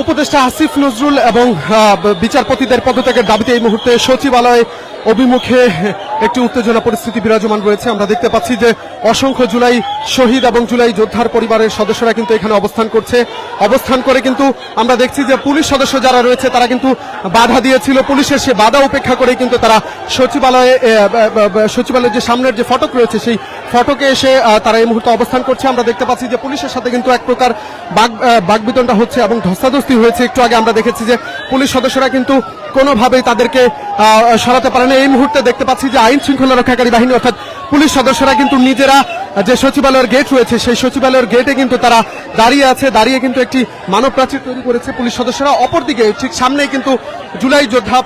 উপদেষ্টা আসিফ নজরুল এবং বিচারপতিদের পদত্যাগের দাবিতে এই মুহূর্তে সচিবালয় অভিমুখে একটি উত্তেজনা পরিস্থিতি বিরাজমান রয়েছে। আমরা দেখতে পাচ্ছি যে অসংখ্য জুলাই শহীদ এবং জুলাই যোদ্ধার পরিবারের সদস্যরা কিন্তু এখানে অবস্থান করছে। অবস্থান করে কিন্তু আমরা দেখছি যে পুলিশ সদস্য যারা রয়েছে, তারা কিন্তু বাধা দিয়েছিল। পুলিশের সে বাধা উপেক্ষা করে কিন্তু তারা সচিবালয়ে সচিবালয়ের যে সামনের যে ফটক রয়েছে, সেই ফটকে এসে তারা এই মুহূর্তে অবস্থান করছে। আমরা দেখতে পাচ্ছি যে পুলিশের সাথে কিন্তু এক প্রকার বাগ বাগবিতণ্ডা হচ্ছে এবং ধস্তাধস্তি হয়েছে। একটু আগে আমরা দেখেছি যে পুলিশ সদস্যরা কিন্তু কোনোভাবেই তাদেরকে সরাতে পারে না এই মুহূর্তে দেখতে পাচ্ছি যে আইন শৃঙ্খলা রক্ষাকারী বাহিনী, অর্থাৎ পুলিশ সদস্যরা কিন্তু নিজেরা যে সচিবালয়ের গেট রয়েছে, সেই সচিবালয়ের গেটে কিন্তু তারা দাঁড়িয়ে আছে, দাঁড়িয়ে কিন্তু একটি মানব প্রাচীর তৈরি করেছে পুলিশ সদস্যরা। অপরদিকে ঠিক সামনেই কিন্তু জুলাই যোদ্ধা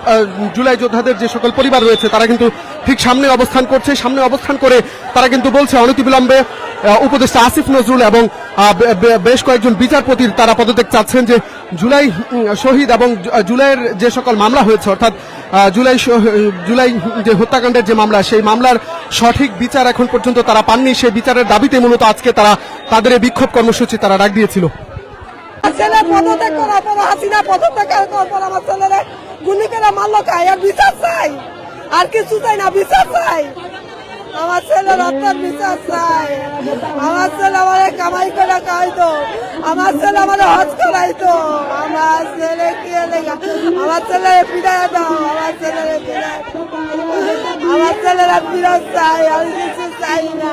জুলাই যোদ্ধাদের যে সকল পরিবার রয়েছে, তারা কিন্তু ঠিক সামনে অবস্থান করছে। সামনে অবস্থান করে তারা কিন্তু বলছে, অনতিবিলম্বে উপদেষ্টা আসিফ নজরুল এবং বেশ কয়েকজন বিচারপতির তারা পদত্যাগ চাচ্ছেন যে জুলাই শহীদ এবং জুলাইয়ের যে সকল মামলা হয়েছে, অর্থাৎ জুলাই জুলাই যে হত্যাকাণ্ডের যে মামলা, সেই মামলার সঠিক বিচার এখন পর্যন্ত তারা পাননি। সেই বিচারের দাবিতে মূলত আজকে তারা তাদের বিক্ষোভ কর্মসূচি তারা ডাক দিয়েছিল। ছেলে পদত্যাগ করার পর, হাসিনা পদত্যাগ করার পর আমার মারলো আর বিচার চাই। আর কিছু চাই না, বিচার চাই। আমার ছেলে রক্তের বিচার চাই। আমার ছেলে আমার কামাই করে খাইতো আমার ছেলে আমার হজ করাইতো। আমার ছেলে কি আমার ছেলে ফিরাই দাও, আমার ছেলে ফিরাই আমার ছেলেরা ফিরত চাই আমি কিছু চাই না।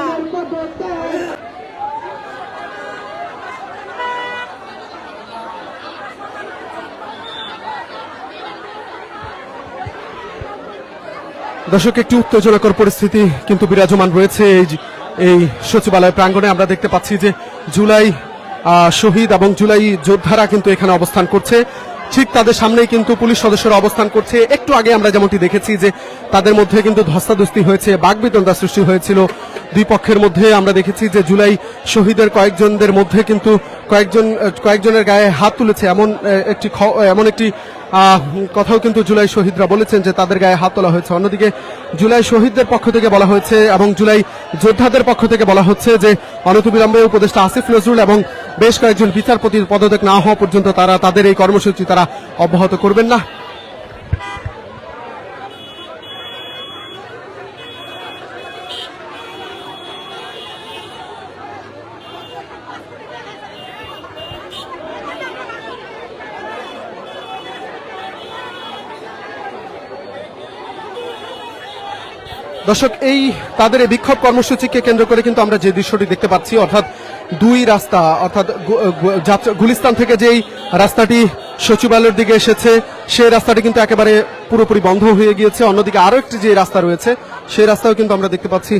দর্শক, একটি উত্তেজনাকর পরিস্থিতি কিন্তু বিরাজমান রয়েছে। এই এই সচিবালয় প্রাঙ্গণে আমরা দেখতে পাচ্ছি যে জুলাই শহীদ এবং জুলাই যোদ্ধারা কিন্তু এখানে অবস্থান করছে। ঠিক তাদের সামনেই কিন্তু পুলিশ সদস্যরা অবস্থান করছে। একটু আগে আমরা যেমনটি দেখেছি যে তাদের মধ্যে কিন্তু ধস্তাধস্তি হয়েছে বাগবিতণ্ডা সৃষ্টি হয়েছিল। দুই পক্ষের মধ্যে আমরা দেখেছি যে জুলাই শহীদের কয়েকজনদের মধ্যে কিন্তু কয়েকজন, কয়েকজনের গায়ে হাত তুলেছে। এমন একটি এমন একটি কথাও কিন্তু জুলাই শহীদরা বলেছেন যে তাদের গায়ে হাত তোলা হয়েছে। অন্যদিকে জুলাই শহীদদের পক্ষ থেকে বলা হয়েছে এবং জুলাই যোদ্ধাদের পক্ষ থেকে বলা হচ্ছে যে অনতিবিলম্বে উপদেষ্টা আসিফ নজরুল এবং বেশ কয়েকজন বিচারপতির পদত্যাগ না হওয়া পর্যন্ত তারা তাদের এই কর্মসূচি তারা অব্যাহত করবেন না। দর্শক, এই তাদের এই বিক্ষোভ কর্মসূচিকে কেন্দ্র করে কিন্তু আমরা যে দৃশ্যটি দেখতে পাচ্ছি, অর্থাৎ দুই রাস্তা, অর্থাৎ গুলিস্তান থেকে যেই রাস্তাটি সচিবালয়ের দিকে এসেছে, সেই রাস্তাটি কিন্তু একেবারে পুরোপুরি বন্ধ হয়ে গিয়েছে। অন্যদিকে আরও একটি যে রাস্তা রয়েছে, সেই রাস্তাও কিন্তু আমরা দেখতে পাচ্ছি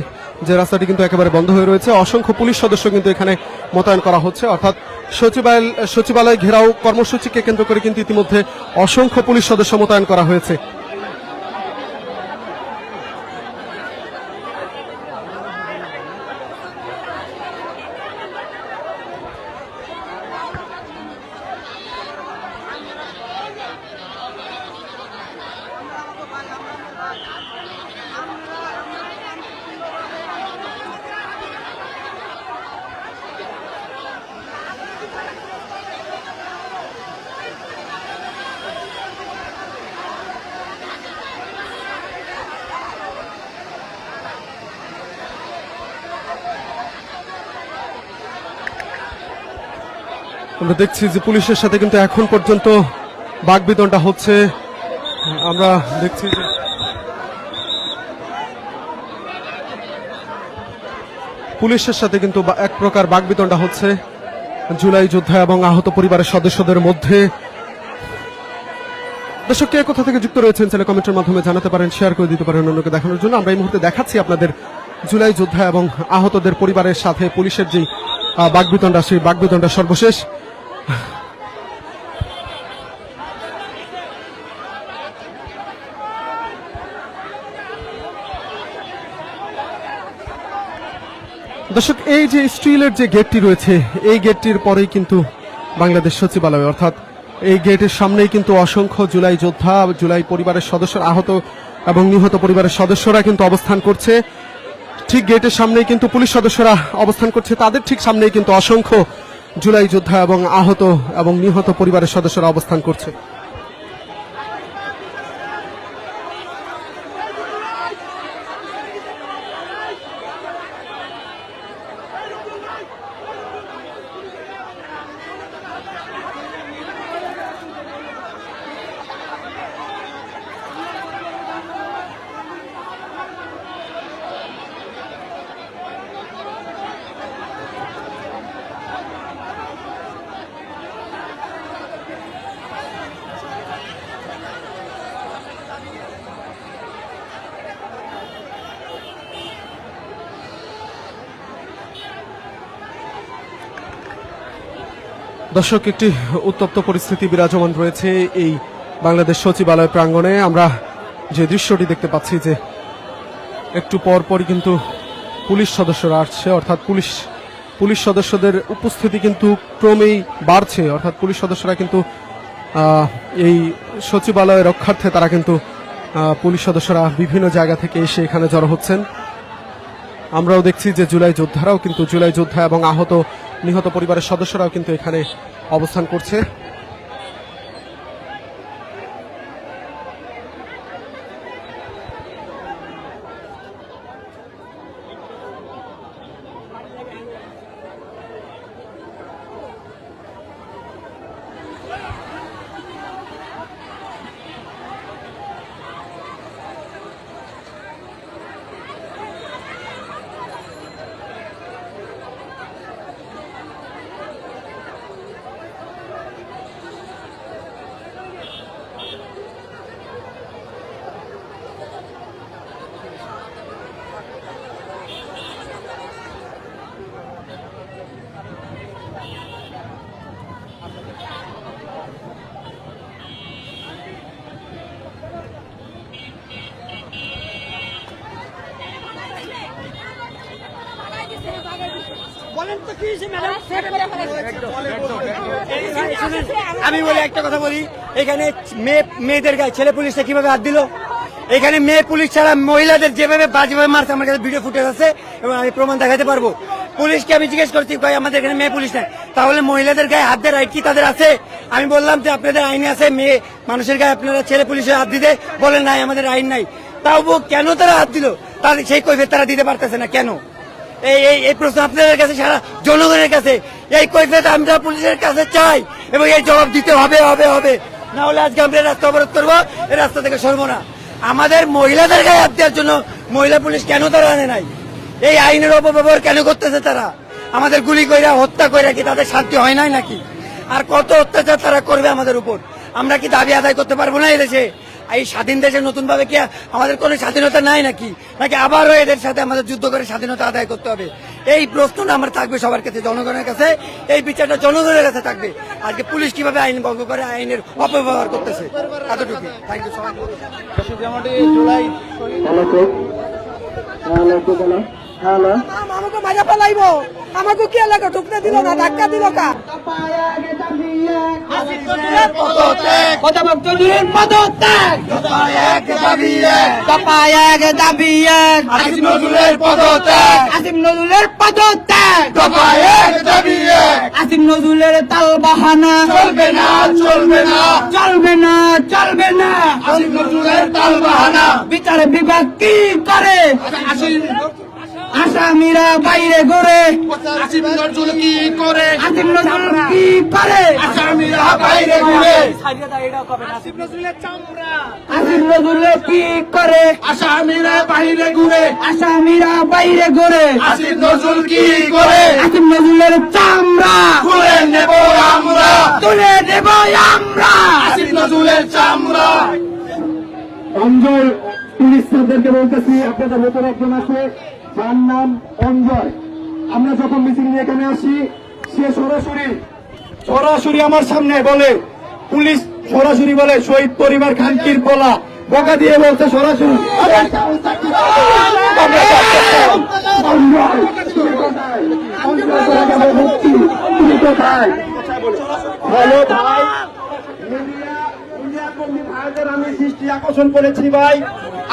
যে রাস্তাটি কিন্তু একেবারে বন্ধ হয়ে রয়েছে। অসংখ্য পুলিশ সদস্য কিন্তু এখানে মোতায়েন করা হচ্ছে। অর্থাৎ সচিবালয় সচিবালয় ঘেরাও কর্মসূচিকে কেন্দ্র করে কিন্তু ইতিমধ্যে অসংখ্য পুলিশ সদস্য মোতায়েন করা হয়েছে। আমরা দেখছি যে পুলিশের সাথে কিন্তু এখন পর্যন্ত বাগবিতণ্ডা হচ্ছে। আমরা দেখছি যে পুলিশের সাথে কিন্তু এক প্রকার বাগবিতণ্ডা হচ্ছে। জুলাই যোদ্ধা এবং আহত পরিবারের সদস্যদের মধ্যে। দর্শক, কে কোথা থেকে যুক্ত রয়েছেন ছেলে কমেন্টের মাধ্যমে জানাতে পারেন, শেয়ার করে দিতে পারেন অন্যকে দেখানোর জন্য। আমরা এই মুহূর্তে দেখাচ্ছি আপনাদের জুলাই যোদ্ধা এবং আহতদের পরিবারের সাথে পুলিশের যে বাগবিতণ্ডা, সেই বাগবিতণ্ডা সর্বশেষ। দর্শক, এই যে স্টিলের যে গেটটি রয়েছে, এই গেটটির পরেই কিন্তু বাংলাদেশ সচিবালয়, অর্থাৎ এই গেটের সামনেই কিন্তু অসংখ্য জুলাই যোদ্ধা, জুলাই পরিবারের সদস্য আহত এবং নিহত পরিবারের সদস্যরা কিন্তু অবস্থান করছে। ঠিক গেটের সামনেই কিন্তু পুলিশ সদস্যরা অবস্থান করছে। তাদের ঠিক সামনেই কিন্তু অসংখ্য জুলাই যোদ্ধা এবং আহত এবং নিহত পরিবারের সদস্যরা অবস্থান করছে। দর্শক, একটি উত্তপ্ত পরিস্থিতি বিরাজমান রয়েছে এই বাংলাদেশ সচিবালয় প্রাঙ্গণে। আমরা যে দৃশ্যটি দেখতে পাচ্ছি যে একটু পর পরই কিন্তু পুলিশ সদস্যরা আসছে, অর্থাৎ পুলিশ পুলিশ সদস্যদের উপস্থিতি কিন্তু ক্রমেই বাড়ছে, অর্থাৎ পুলিশ সদস্যরা কিন্তু এই সচিবালয় রক্ষার্থে তারা কিন্তু পুলিশ সদস্যরা বিভিন্ন জায়গা থেকে এসে এখানে জড়ো হচ্ছেন। আমরাও দেখছি যে জুলাই যোদ্ধারাও কিন্তু জুলাই যোদ্ধা এবং আহত নিহত পরিবারের সদস্যরাও কিন্তু এখানে অবস্থান করছে। আমি বলি একটা কথা বলি এখানে মেয়ে মেয়েদের গায়ে ছেলে পুলিশটা কীভাবে হাত দিল? এখানে মেয়ে পুলিশ ছাড়া মহিলাদের যেভাবে বাজেভাবে মারছে আমার কাছে ভিডিও ফুটেজ আছে এবং আমি প্রমাণ দেখাতে পারব। পুলিশকে আমি জিজ্ঞেস করছি ভাই আমাদের এখানে মেয়ে পুলিশ নাই। তাহলে মহিলাদের গায়ে হাত দেয় রাইট কি তাদের আছে? আমি বললাম যে আপনাদের আইনে আছে মেয়ে মানুষের গায়ে আপনারা ছেলে পুলিশের হাত দিতে বলেন নাই আমাদের আইন নাই। তাও কেন তারা হাত দিল? তাহলে সেই কৈফের তারা দিতে পারতেছে না কেন? এই এই প্রশ্ন আপনাদের কাছে, সারা জনগণের কাছে। এই কৈফিয়ত আমরা পুলিশের কাছে চাই এবং এই জবাব দিতে হবে হবে হবে। না হলে আজকে আমরা রাস্তা অবরোধ করব, এই রাস্তা থেকে সরবো না। আমাদের মহিলাদের গায়ে হাত দেওয়ার জন্য মহিলা পুলিশ কেন তারা আনে নাই? এই আইনের অপব্যবহার কেন করতেছে তারা? আমাদের গুলি কইরা, হত্যা কইরা কি তাদের শান্তি হয় নাই নাকি? আর কত অত্যাচার তারা করবে আমাদের উপর? আমরা কি দাবি আদায় করতে পারব না এই দেশে এই স্বাধীন দেশে নতুন ভাবে কি আমাদের কোনো স্বাধীনতা নাই নাকি? নাকি আবারও এদের সাথে আমাদের যুদ্ধ করে স্বাধীনতা আদায় করতে হবে? এই প্রশ্নটা আমার থাকবে সবার কাছে, জনগণের কাছে। এই বিচারটা জনগণের কাছে থাকবে। আজকে পুলিশ কীভাবে আইন ভঙ্গ করে, আইনের অপব্যবহার করতেছে? এতটুকু থ্যাংক ইউ সবাই আম- আমাকে মারা ফেলাইব আমাকে কে লাগে ঢুকতে দিল না, ধাক্কা দিল কা পদত্যাগ আসিম নজরুলের পদত্যাগ এক আসিম নজরুলের তাল বাহানা চলবে না চলবে না চলবে না চলবে না আসিফ নজরুলের তাল বাহানা বিচার বিভাগ কি করে আসামিরা বাইরে ঘুরে আসিফ নজরুল কি করে? আসিম নজরুল কি করে আসামিরা বাইরে ঘুরে আসিম নজরুল কি করে? আসামিরা বাইরে ঘুরে আসামিরা বাইরে ঘুরে আসিফ নজরুল কি করে? আসিম নজরুলের চামড়া। খুলে নেব আমরা। তুলে দেব আমরা। আসিফ নজরুলের চামড়া। অঞ্জয় পুলিশ স্যারদেরকে বলতেছি আপনাদের ভেতরে একজন আছে যার নাম অঞ্জয়। আমরা যখন মিছিল নিয়ে এখানে আসি সে সরাসরি সরাসরি আমার সামনে বলে পুলিশ সরাসরি বলে শহীদ পরিবার খানকির পোলা বকা দিয়ে বলছে সরাসরি। আমি দৃষ্টি আকর্ষণ করেছি ভাই।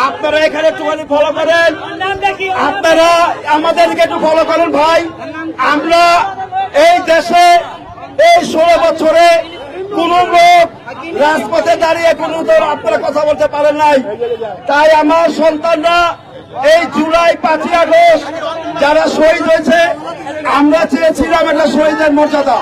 আপনারা এখানে একটুখানি ফলো করেন। আপনারা আমাদেরকে একটু ফলো করেন ভাই। আমরা এই দেশে এই ষোলো বছরে কোন লোক রাজপথে দাঁড়িয়ে কোন আপনারা কথা বলতে পারেন নাই। তাই আমার সন্তানরা এই জুলাই পাঁচই আগস্ট যারা শহীদ হয়েছে, আমরা চেয়েছিলাম একটা শহীদের মর্যাদা।